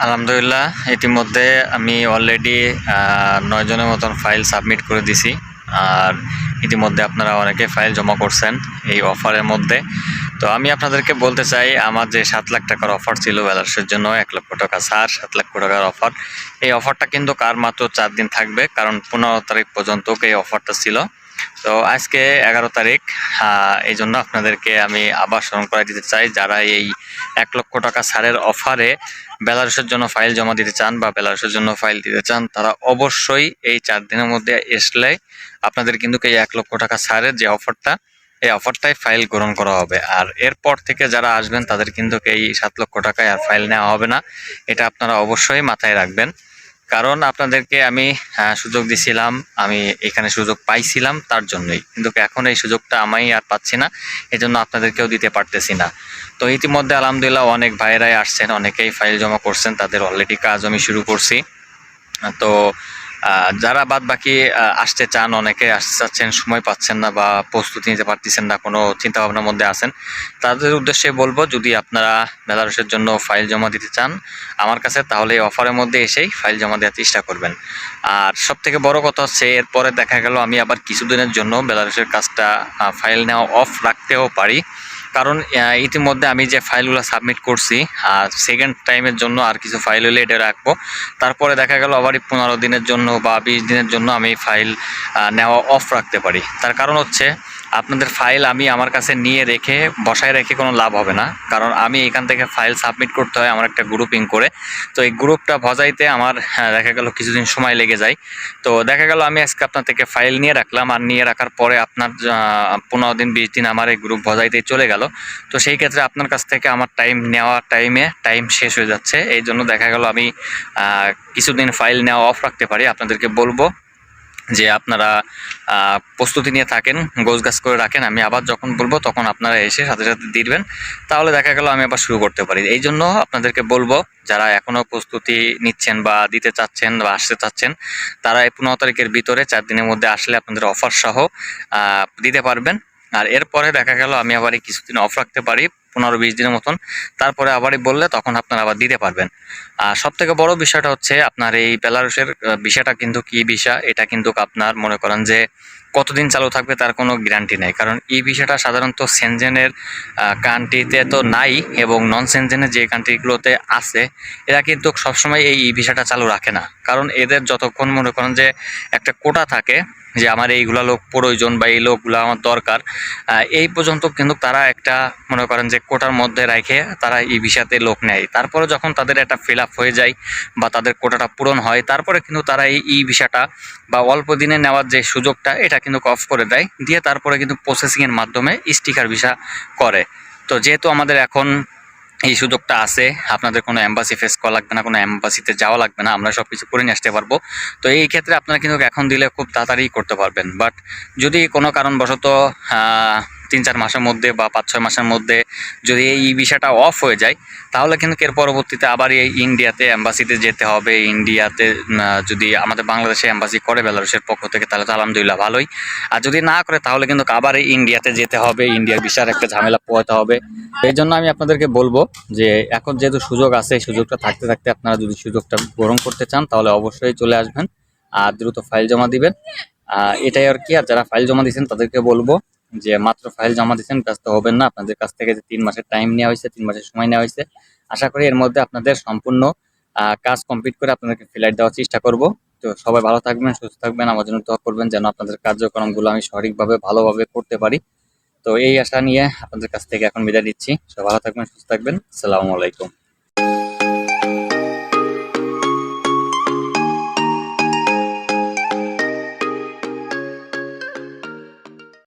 আলহামদুলিল্লাহ, ইতিমধ্যে আমি অলরেডি নয় জনের মতন ফাইল সাবমিট করে দিছি। আর ইতিমধ্যে আপনারা অনেকে ফাইল জমা করছেন এই অফারের মধ্যে। তো আমি আপনাদেরকে বলতে চাই, আমার যে সাত লাখ টাকার অফার ছিল বেলার্সের জন্য, এক লক্ষ টাকা ছাড়, সাত লাখ টাকার অফার এই অফারটা কিন্তু কার মাত্র চার দিন থাকবে? কারণ পনেরো তারিখ পর্যন্ত এই অফারটা ছিল। তো আজকে এগারো তারিখ এই জন্য আপনাদেরকে আমি আবার স্মরণ করে দিতে চাই, যারা এই এক লক্ষ টাকা ছাড়ের অফারে বেলারসের জন্য ফাইল জমা দিতে চান বা বেলারসের জন্য ফাইল দিতে চান, তারা অবশ্যই এই চার দিনের মধ্যে আসলে আপনাদের কিন্তু এই এক লক্ষ টাকা ছাড়ের যে অফারটা, এই অফারটাই ফাইল গ্রহণ করা হবে। আর এরপর থেকে যারা আসবেন, তাদের কিন্তু এই সাত লক্ষ টাকায় আর ফাইল নেওয়া হবে না, এটা আপনারা অবশ্যই মাথায় রাখবেন। কারণ আপনাদেরকে আমি সুযোগ দিছিলাম, আমি এখানে সুযোগ পাইছিলাম তার জন্যই। কিন্তু এখন এই সুযোগটা আমি আর পাচ্ছি না, এজন্য জন্য আপনাদেরকেও দিতে পারতেছি না। তো ইতিমধ্যে আলহামদুলিল্লাহ অনেক ভাইরাই আসছেন, অনেকেই ফাইল জমা করছেন, তাদের অলরেডি কাজ আমি শুরু করছি। তো যারা বাদ বাকি আসতে চান, অনেকে আসতে চাচ্ছেন, সময় পাচ্ছেন না বা প্রস্তুতি নিতে পারতেছেন না, কোনো চিন্তা ভাবনার মধ্যে আছেন, তাদের উদ্দেশ্যে বলব, যদি আপনারা বেলারসের জন্য ফাইল জমা দিতে চান আমার কাছে, তাহলে এই অফারের মধ্যে এসেই ফাইল জমা দেওয়ার চেষ্টা করবেন। আর সব থেকে বড় কথা হচ্ছে, এরপরে দেখা গেল আমি আবার কিছুদিনের জন্য বেলারসের কাজটা ফাইল নেওয়া অফ রাখতেও পারি। কারণ ইতিমধ্যে আমি যে ফাইলগুলো সাবমিট করছি, আর সেকেন্ড টাইমের জন্য আর কিছু ফাইল হলে এটা রাখব। তারপরে দেখা গেল আবার পনেরো দিনের জন্য বা বিশ দিনের জন্য আমি ফাইল নেওয়া অফ রাখতে পারি। তার কারণ হচ্ছে আপনাদের ফাইল আমি আমার কাছে নিয়ে রেখে বসায় রেখে কোনো লাভ হবে না। কারণ আমি এখান থেকে ফাইল সাবমিট করতে হয় আমার একটা গ্রুপিং করে। তো এই গ্রুপটা ভজাইতে আমার হ্যাঁ, দেখা গেল কিছুদিন সময় লেগে যায়। তো দেখা গেল আমি আজকে আপনার থেকে ফাইল নিয়ে রাখলাম। আর নিয়ে রাখার পরে আপনার পনেরো দিন বিশ দিন আমার এই গ্রুপ ভজাইতেই চলে গেল। তো সেই ক্ষেত্রে আপনার কাছ থেকে আমার টাইম নেওয়া টাইমে টাইম শেষ হয়ে যাচ্ছে। এই জন্য দেখা গেল আমি কিছুদিন ফাইল নেওয়া অফ রাখতে পারি। আপনাদেরকে বলব যে আপনারা প্রস্তুতি নিয়ে থাকেন গোছগাছ করে রাখেন, আমি আবার যখন বলব তখন আপনারা এসে সাথে সাথে দিবেন। তাহলে দেখা গেল আমি আবার শুরু করতে পারি। এই জন্য আপনাদেরকে বলব, যারা এখনও প্রস্তুতি নিচ্ছেন বা দিতে চাচ্ছেন বা আসতে চাচ্ছেন, তারা এই পনেরো তারিখের ভিতরে চার দিনের মধ্যে আসলে আপনাদের অফার সহ দিতে পারবেন। আর এরপরে দেখা গেল আমি আবার কিছুদিন অফ রাখতে পারি। পনেরো বিশ দিনের মতন। তারপরে আবারই বললে তখন আপনারা আবার দিতে পারবেন। আর সব থেকে বড় বিষয়টা হচ্ছে আপনার এই বেলারুসের আহ, বিষয়টা কিন্তু কি বিষয়? এটা কিন্তু আপনার মনে করেন যে কতদিন চালু থাকবে তার কোনো গ্যারান্টি নেই। কারণ এই বিষয়টা সাধারণত সেনজেনের কান্ট্রিতে তো নাই এবং নন সেনজেনের যে কান্ট্রিগুলোতে আছে, এরা কিন্তু সবসময় এই ই ভিসাটা চালু রাখে না। কারণ এদের যতক্ষণ মনে করেন যে একটা কোটা থাকে, যে আমার এইগুলা লোক প্রয়োজন বা এই লোকগুলো আমার দরকার এই পর্যন্ত কিন্তু তারা একটা মনে করেন যে কোটার মধ্যে রেখে তারা এই ভিসাতে লোক নেয়। তারপরে যখন তাদের একটা ফিল আপ হয়ে যায় বা তাদের কোটাটা পূরণ হয়, তারপরে কিন্তু তারা এই ই ভিসাটা বা অল্প দিনে নেওয়ার যে সুযোগটা, এটা কিন্তু অফ করে দেয়। দিয়ে তারপরে কিন্তু প্রসেসিংয়ের মাধ্যমে স্টিকার ভিসা করে। তো যেহেতু আমাদের এখন এই সুযোগটা আছে, আপনাদের কোনো অ্যাম্বাসি ফেস করা লাগবে না, কোনো অ্যাম্বাসিতে যাওয়া লাগবে না, আমরা সব কিছু করে নিয়ে আসতে পারব। তো এই ক্ষেত্রে আপনারা কিন্তু এখন দিলে খুব তাড়াতাড়ি করতে পারবেন। বাট যদি কোনো কারণবশত তিন চার মাসের মধ্যে বা পাঁচ ছয় মাসের মধ্যে যদি এই বিষয়টা অফ হয়ে যায়, তাহলে কিন্তু এর পরবর্তীতে আবার এই ইন্ডিয়াতে এম্বাসিতে যেতে হবে। ইন্ডিয়াতে যদি আমাদের বাংলাদেশে অ্যাম্বাসি করে বেলারুসের পক্ষ থেকে, তাহলে তো আলহামদুলিল্লাহ ভালোই। আর যদি না করে, তাহলে কিন্তু আবার এই ইন্ডিয়াতে যেতে হবে। ইন্ডিয়ার বিষয়ের একটা ঝামেলা পোহাতে হবে। এই জন্য আমি আপনাদেরকে বলব যে, এখন যেহেতু সুযোগ আছে, এই সুযোগটা থাকতে থাকতে আপনারা যদি সুযোগটা গ্রহণ করতে চান, তাহলে অবশ্যই চলে আসবেন। আর দ্রুত ফাইল জমা দিবেন। এটাই আর কি, আর যারা ফাইল জমা দিয়েছেন, তাদেরকে বলব যে মাত্র ফাইল জমা দিয়েছেন, ব্যস্ত হবেন না। আপনাদের কাছ থেকে যে তিন মাসের টাইম নেওয়া হয়েছে, তিন মাসের সময় নেওয়া হয়েছে, আশা করি এর মধ্যে আপনাদের সম্পূর্ণ কাজ কমপ্লিট করে আপনাদেরকে ফ্লাইট দেওয়ার চেষ্টা করব। তো সবাই ভালো থাকবেন, সুস্থ থাকবেন, আমার জন্য দোয়া করবেন যেন আপনাদের কার্যক্রমগুলো আমি সঠিকভাবে, ভালোভাবে করতে পারি। তো এই আশা নিয়ে আপনাদের কাছ থেকে এখন বিদায় নিচ্ছি। সবাই ভালো থাকবেন, সুস্থ থাকবেন। আসসালামু আলাইকুম।